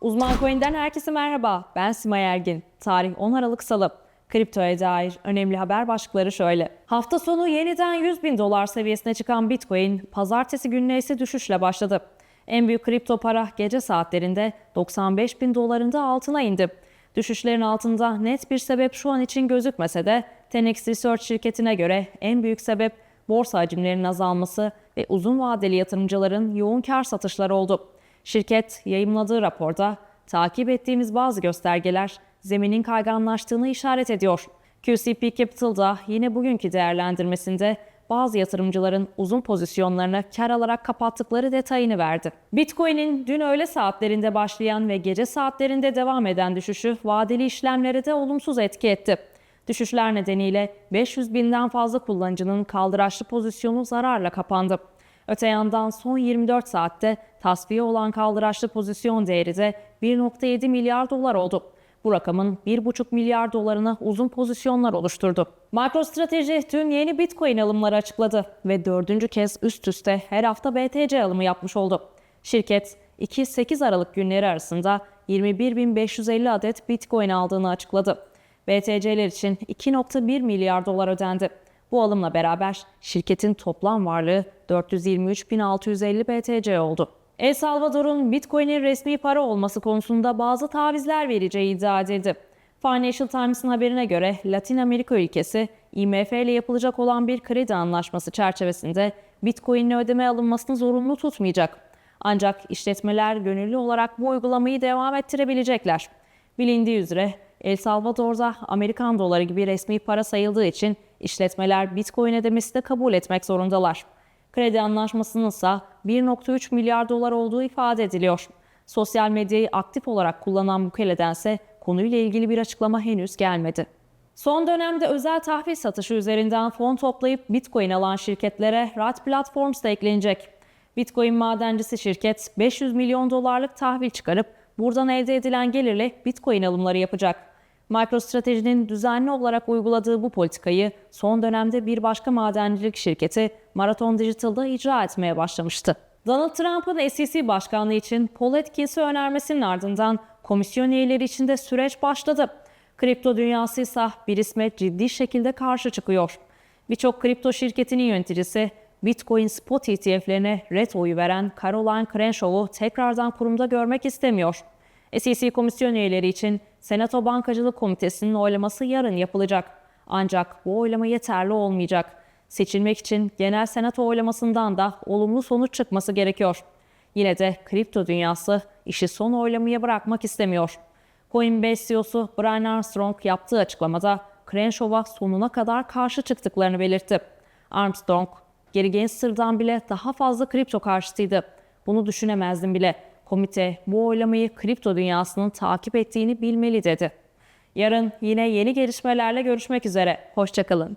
Uzman Coin'den herkese merhaba. Ben Simay Ergin. Tarih 10 Aralık Salı. Kriptoya dair önemli haber başlıkları şöyle. Hafta sonu yeniden 100 bin dolar seviyesine çıkan Bitcoin, pazartesi gününe ise düşüşle başladı. En büyük kripto para gece saatlerinde 95 bin dolarında altına indi. Düşüşlerin altında net bir sebep şu an için gözükmese de Tenex Research şirketine göre en büyük sebep borsa hacimlerinin azalması ve uzun vadeli yatırımcıların yoğun kar satışları oldu. Şirket yayımladığı raporda takip ettiğimiz bazı göstergeler zeminin kayganlaştığını işaret ediyor. QCP Capital da yine bugünkü değerlendirmesinde bazı yatırımcıların uzun pozisyonlarını kar alarak kapattıkları detayını verdi. Bitcoin'in dün öğle saatlerinde başlayan ve gece saatlerinde devam eden düşüşü vadeli işlemlere de olumsuz etki etti. Düşüşler nedeniyle 500 binden fazla kullanıcının kaldıraçlı pozisyonu zararla kapandı. Öte yandan son 24 saatte tasfiye olan kaldıraçlı pozisyon değeri de 1.7 milyar dolar oldu. Bu rakamın 1,5 milyar dolarını uzun pozisyonlar oluşturdu. MicroStrategy dün yeni Bitcoin alımları açıkladı ve dördüncü kez üst üste her hafta BTC alımı yapmış oldu. Şirket 2-8 Aralık günleri arasında 21.550 adet Bitcoin aldığını açıkladı. BTC'ler için 2.1 milyar dolar ödendi. Bu alımla beraber şirketin toplam varlığı 423.650 BTC oldu. El Salvador'un Bitcoin'in resmi para olması konusunda bazı tavizler vereceği iddia edildi. Financial Times'ın haberine göre Latin Amerika ülkesi IMF ile yapılacak olan bir kredi anlaşması çerçevesinde Bitcoin'le ödeme alınmasını zorunlu tutmayacak. Ancak işletmeler gönüllü olarak bu uygulamayı devam ettirebilecekler. Bilindiği üzere El Salvador'da Amerikan doları gibi resmi para sayıldığı için işletmeler Bitcoin ödemesi de kabul etmek zorundalar. Kredi anlaşmasının ise 1.3 milyar dolar olduğu ifade ediliyor. Sosyal medyayı aktif olarak kullanan Bukele'dense konuyla ilgili bir açıklama henüz gelmedi. Son dönemde özel tahvil satışı üzerinden fon toplayıp Bitcoin alan şirketlere RAT Platforms da eklenecek. Bitcoin madencisi şirket 500 milyon dolarlık tahvil çıkarıp buradan elde edilen gelirle Bitcoin alımları yapacak. MicroStrategy'nin düzenli olarak uyguladığı bu politikayı son dönemde bir başka madencilik şirketi Marathon Digital'da icra etmeye başlamıştı. Donald Trump'ın SEC başkanlığı için Paul Atkins'i önermesinin ardından komisyon üyeleri için de süreç başladı. Kripto dünyası ise bir isme ciddi şekilde karşı çıkıyor. Birçok kripto şirketinin yöneticisi Bitcoin spot ETF'lerine red oyu veren Caroline Crenshaw'u tekrardan kurumda görmek istemiyor. SEC komisyon üyeleri için Senato Bankacılık Komitesi'nin oylaması yarın yapılacak. Ancak bu oylama yeterli olmayacak. Seçilmek için genel senato oylamasından da olumlu sonuç çıkması gerekiyor. Yine de kripto dünyası işi son oylamaya bırakmak istemiyor. Coinbase CEO'su Brian Armstrong yaptığı açıklamada Crenshaw'a sonuna kadar karşı çıktıklarını belirtti. Armstrong, geri Gangster'dan bile daha fazla kripto karşıtıydı. Bunu düşünemezdim bile. Komite bu oylamayı kripto dünyasının takip ettiğini bilmeli dedi. Yarın yine yeni gelişmelerle görüşmek üzere. Hoşçakalın.